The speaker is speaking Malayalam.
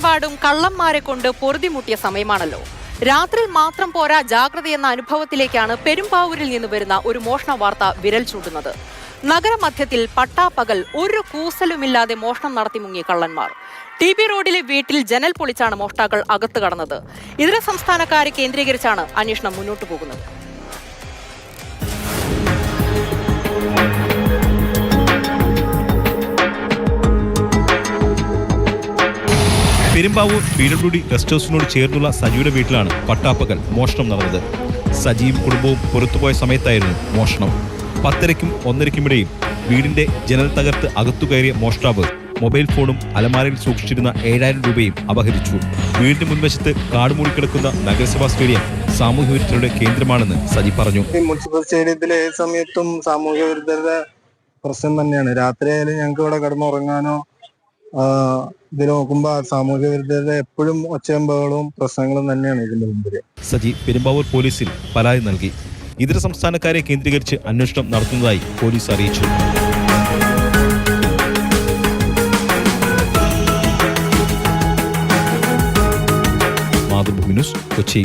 നാട്ടിലെമ്പാടും കള്ളന്മാരെ കൊണ്ട് പൊറുതിമുട്ടിയ സമയമാണല്ലോ. രാത്രിയിൽ മാത്രം പോരാ ജാഗ്രതയെന്ന അനുഭവത്തിലേക്കാണ് പെരുമ്പാവൂരിൽ നിന്ന് വരുന്ന ഒരു മോഷണ വാർത്ത വിരൽ ചൂണ്ടുന്നത്. നഗരമധ്യത്തിൽ പട്ടാപ്പകൽ ഒരു കൂസലുമില്ലാതെ മോഷണം നടത്തി മുങ്ങിയ കള്ളന്മാർ. ടി ബി റോഡിലെ വീട്ടിൽ ജനൽ പൊളിച്ചാണ് മോഷ്ടാക്കൾ അകത്ത് കടന്നത്. ഇതര സംസ്ഥാനക്കാരെ കേന്ദ്രീകരിച്ചാണ് അന്വേഷണം മുന്നോട്ടു പോകുന്നത്. പെരുമ്പാവൂർ പീഡബ്ല്യൂഡി റെസ്റ്റ് ഹൗസിനോട് ചേർന്നുള്ള സജിയുടെ വീട്ടിലാണ് പട്ടാപ്പകൽ മോഷണം നടന്നത്. സജിയും കുടുംബവും പുറത്തുപോയ സമയത്തായിരുന്നു മോഷണം. പത്തരയ്ക്കും ഒന്നരയ്ക്കുമിടയിൽ വീടിന്റെ ജനൽ തകർത്ത് അകത്തു കയറിയ മോഷ്ടാവ് മൊബൈൽ ഫോണും അലമാരയിൽ സൂക്ഷിച്ചിരുന്ന ഏഴായിരം രൂപയും അപഹരിച്ചു. വീടിന് മുൻവശത്ത് കാടുമൂടി കിടക്കുന്ന നഗരസഭാ സ്റ്റേഡിയം സാമൂഹ്യ വിരുദ്ധരുടെ കേന്ദ്രമാണെന്ന് സജി പറഞ്ഞു. മുനിസിപ്പൽ സ്റ്റേഡിയത്തിലെ ഏത് സമയത്തും സാമൂഹ്യ വിരുദ്ധരുടെ പ്രശ്നം തന്നെയാണ്. രാത്രി ആയാലും ഞങ്ങൾക്ക് ഇവിടെ കിടന്നുറങ്ങാനോ ഇത് നോക്കുമ്പോ സാമൂഹ്യ വിരുദ്ധത എപ്പോഴും ഒച്ചയമ്പകളും പ്രശ്നങ്ങളും തന്നെയാണ് ഇതിന്റെ മുമ്പിൽ സജി പെരുമ്പാവൂർ പോലീസിൽ പരാതി നൽകി. ഇതര സംസ്ഥാനക്കാരെ കേന്ദ്രീകരിച്ച് അന്വേഷണം നടത്തുന്നതായി പോലീസ് അറിയിച്ചു. മാതൃഭൂമി ന്യൂസ് കൊച്ചി.